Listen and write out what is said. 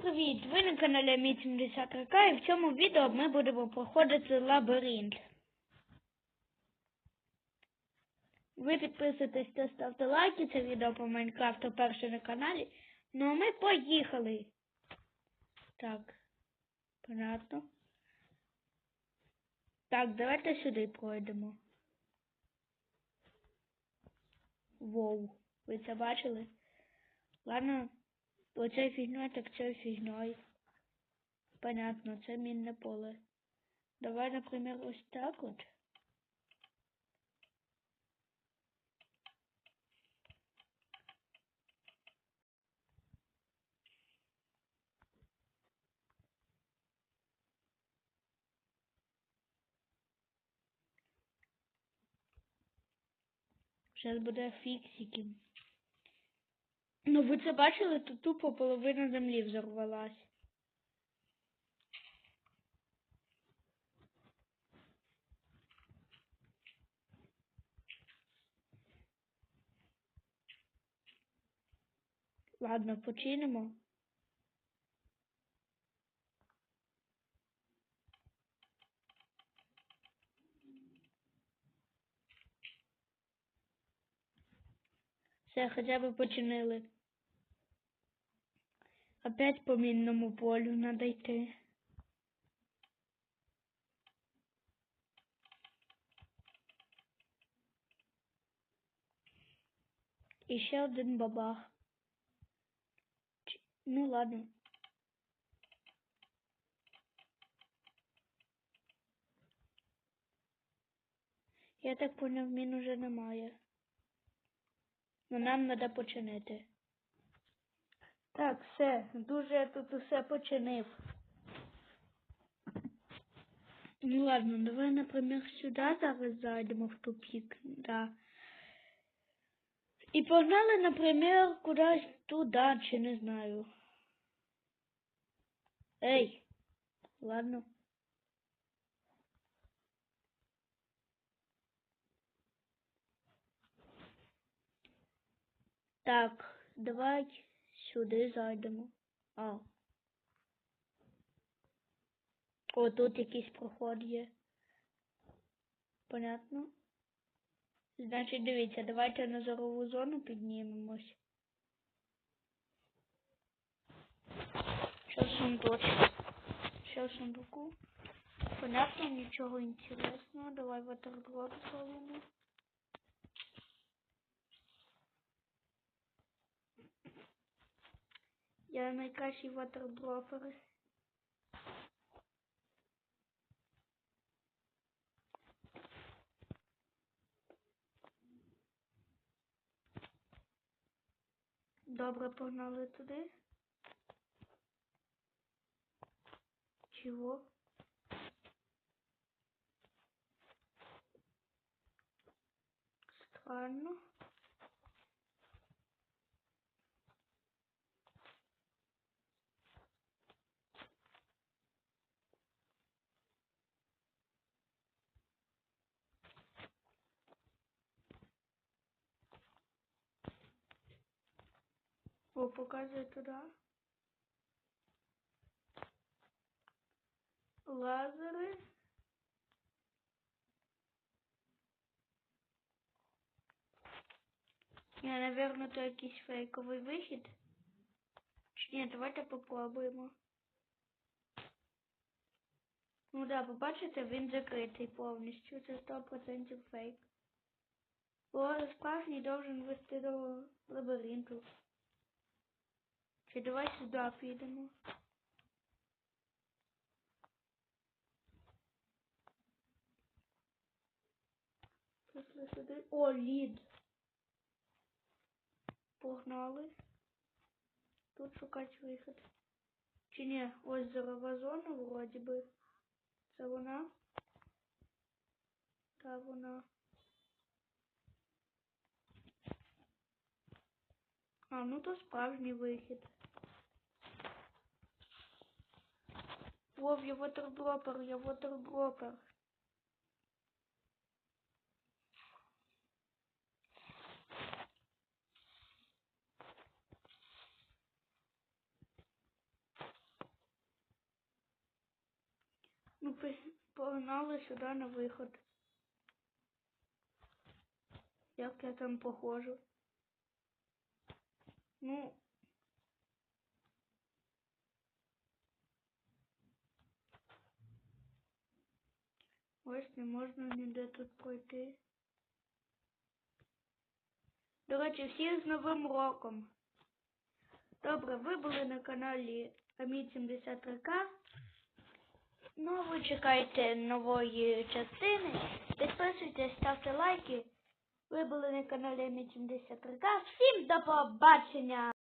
Привіт! Ви на каналі Міт 70 РК і в цьому відео ми будемо проходити лабіринт. Ви підписуйтесь та ставте лайки, це відео по Майнкрафту перше на каналі. Ну а ми поїхали. Так, понятно. Так, давайте сюди пройдемо. Воу, ви це бачили? Ладно. Оце фігня, так це фігньою. Понятно, це мінне поле. Давай, наприклад, ось так от. Зараз буде фіксики. Ну, ви це бачили, тут тупо половина землі взорвалась. Ладно, починимо. Все, хоча б починили. Опять по мінному полю надо йти. І ще один бабах. Ну ладно. Я так поняв, мін уже немає. Ну нам треба починити. Так, все, дуже я тут усе починив. Ну ладно, давай, наприклад, сюди зараз зайдемо в тупик, да. І погнали, наприклад, кудись туди, чи не знаю. Ей, ладно. Так, давай сюди зайдемо. А. О, тут якийсь проход є. Понятно? Значить, дивіться, давайте на зорову зону піднімемось. Що в сундучку? Що сундуку? Понятно, нічого інтересного. Давай ватердроп зробимо. Я найкращий ватердропер. Добре, погнали туди. Чого? Странно. О, показує туди. Лазери. Я, наверное, то якийсь фейковий вихід. Чи ні, давайте попробуємо. Ну да, побачите, він закритий повністю. Це 100% фейк. Бо справжній должен вести до лабіринту. Чи давай сюди підемо. Пішли сюди. О, лід. Погнали. Тут шукати вихід. Чи ні, ось зорова зона вроді би. Це вона. Та вона. А, ну то справжній вихід. Вов, я вотерблопер, я вотерблопер. Ну, погнали сюди на виход. Як я там похожу? Ну... Ось не можна ніде тут пройти. До речі, всіх з Новим роком. Добре, ви були на каналі Амі 73К. Ну, ви чекайте нової частини. Підписуйтесь, ставте лайки. Ви були на каналі Амі 73К. Всім до побачення!